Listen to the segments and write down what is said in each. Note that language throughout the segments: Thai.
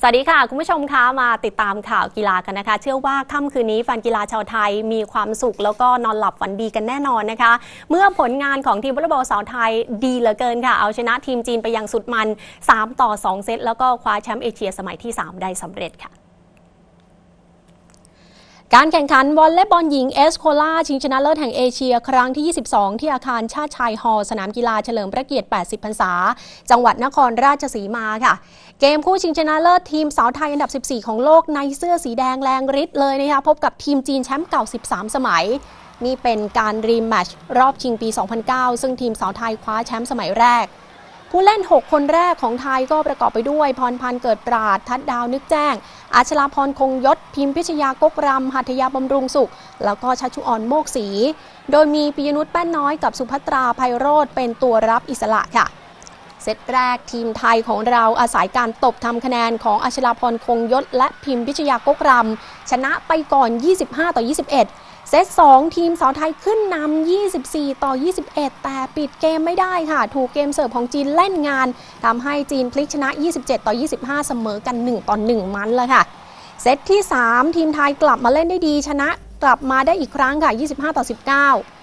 สวัสดีค่ะ คุณผู้ชมคะมาติดตามข่าวกีฬากันนะคะ เชื่อว่าค่ำคืนนี้แฟนกีฬาชาวไทยมีความสุขแล้วก็นอนหลับฝันดีกันแน่นอนนะคะ เมื่อผลงานของทีมวอลเลย์บอลสาวไทยดีเหลือเกินค่ะ เอาชนะทีมจีนไปอย่างสุดมัน 3 ต่อ 2 เซตแล้วก็คว้าแชมป์เอเชียสมัยที่ 3 ได้สำเร็จค่ะ การแข่งขันวอลเลย์บอลหญิงเอสโคลาชิงชนะเลิศแห่งเอเชีย ครั้งที่ 22 ที่อาคารชาติชายฮอลสนามกีฬาเฉลิมพระเกียรติ 80 พรรษา จังหวัดนครราชสีมาค่ะ เกมคู่ชิงชนะเลิศทีมสาวไทยอันดับ 14 ของโลกในเสื้อสีแดงแรงฤทธิ์เลยนะคะพบกับทีมจีนแชมป์เก่า 13 สมัยนี่เป็นการรีแมตช์รอบชิงปี 2009 ซึ่งทีมสาวไทยคว้าแชมป์สมัยแรก ผู้เล่น 6 คนแรกของไทยก็ประกอบไปด้วย พรพันธ์เกิดปราด ทัดดาวนึกแจ้ง อาชลาพรคงยศ พิมพิชยากกรำหัตยาบำรุงสุข แล้วก็ชัชชุออนโมกศรีโดยมีปิยนุชแป้นน้อยกับสุภัตราไพโรธเป็นตัวรับอิสระค่ะเซตแรกทีมไทยของเราอาศัยการตบทำคะแนนของอาชลาพรคงยศ และพิมพิชยากกรำชนะไปก่อน 25 ต่อ 21 เซต2ทีมสาวไทยขึ้นนำ 24 ต่อ 21 แต่ปิดเกมไม่ได้ค่ะ ถูกเกมเสิร์ฟของจีนเล่นงานทำให้จีนพลิกชนะ 27 ต่อ 25 เสมอกัน 1 ต่อ 1 มันเลยค่ะ เซตที่ 3 ทีมไทยกลับมาเล่นได้ดีชนะกลับมาได้อีกครั้งค่ะ 25 ต่อ 19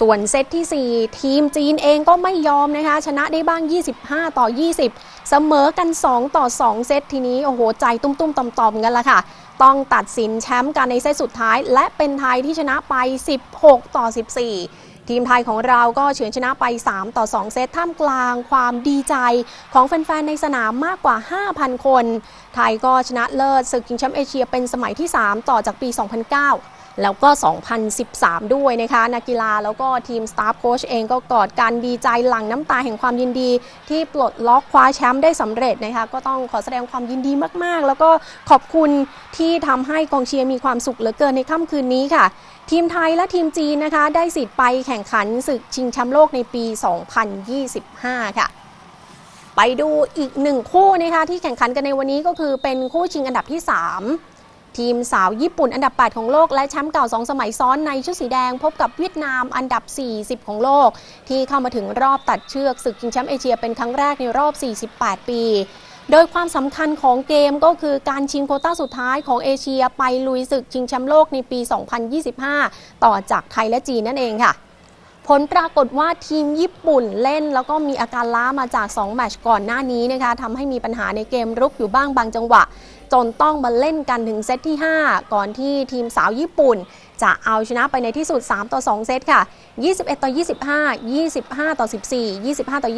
ส่วนเซตที่ 4 ทีมจีนเองก็ไม่ยอมนะคะ ชนะได้บ้าง 25 ต่อ 20 เสมอกัน 2 ต่อ 2 เซตทีนี้ โอ้โห ใจตุ้มๆต่อมๆกันละค่ะ ต้องตัดสินแชมป์กันในเซตสุดท้าย และเป็นไทยที่ชนะไป 16 ต่อ 14ทีมไทยของเราก็เฉือนชนะไป 3 ต่อ 2 เซตท่ามกลางความดีใจของแฟน ๆ ในสนามมากกว่า 5,000 คน ไทยก็ชนะเลิศศึกชิงแชมป์เอเชียเป็นสมัยที่ 3 ต่อจากปี 2009 แล้วก็ 2013 ด้วยนะคะ นักกีฬาแล้วก็ทีมสตาฟโค้ชเองก็กอดกันดีใจหลั่งน้ำตาแห่งความยินดี ที่ปลดล็อกคว้าแชมป์ได้สำเร็จนะคะ ก็ต้องขอแสดงความยินดีมากๆ แล้วก็ขอบคุณที่ทำให้กองเชียร์มีความสุขเหลือเกินในค่ำคืนนี้ค่ะทีมไทยและทีมจีนนะคะ ได้สิทธิ์ไปแข่งขันศึกชิงแชมป์โลกในปี 2025 ค่ะ ไปดูอีกหนึ่งคู่นะคะที่แข่งขันกันในวันนี้ก็คือเป็นคู่ชิงอันดับที่ 3 ทีมสาวญี่ปุ่นอันดับ 8 ของโลก และแชมป์เก่า 2 สมัยซ้อนในชุดสีแดง พบกับเวียดนามอันดับ 40 ของโลก ที่เข้ามาถึงรอบตัดเชือกศึกชิงแชมป์เอเชียเป็นครั้งแรกในรอบ 48 ปี โดยความสำคัญของเกมก็คือการชิงโคต้าสุดท้ายของเอเชียไปลุยศึกชิงแชมป์โลกในปี 2025 ต่อจากไทยและจีนนั่นเองค่ะ ผลปรากฏว่าทีมญี่ปุ่นเล่น แล้วก็มีอาการล้ามาจาก 2 แมตช์ก่อนหน้านี้นะคะทำให้มีปัญหาในเกมรุกอยู่บ้างบางจังหวะ จนต้องมาเล่นกันถึงเซตที่ 5 ก่อนที่ทีมสาวญี่ปุ่น จะเอาชนะไปในที่สุด 3 ต่อ 2 เซตค่ะ 21 ต่อ 25 25 ต่อ 14 25 ต่อ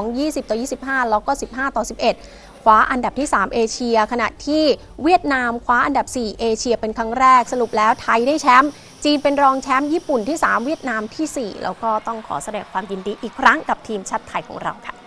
22 20 ต่อ 25 แล้วก็ 15 ต่อ 11 คว้าอันดับที่ 3 เอเชีย ขณะที่เวียดนามคว้าอันดับ 4 เอเชียเป็นครั้งแรกสรุปแล้วไทยได้แชมป์จีนเป็นรองแชมป์ญี่ปุ่นที่ 3 เวียดนามที่ 4 แล้วก็ต้องขอแสดงความยินดีอีกครั้งกับทีมชาติไทยของเราค่ะ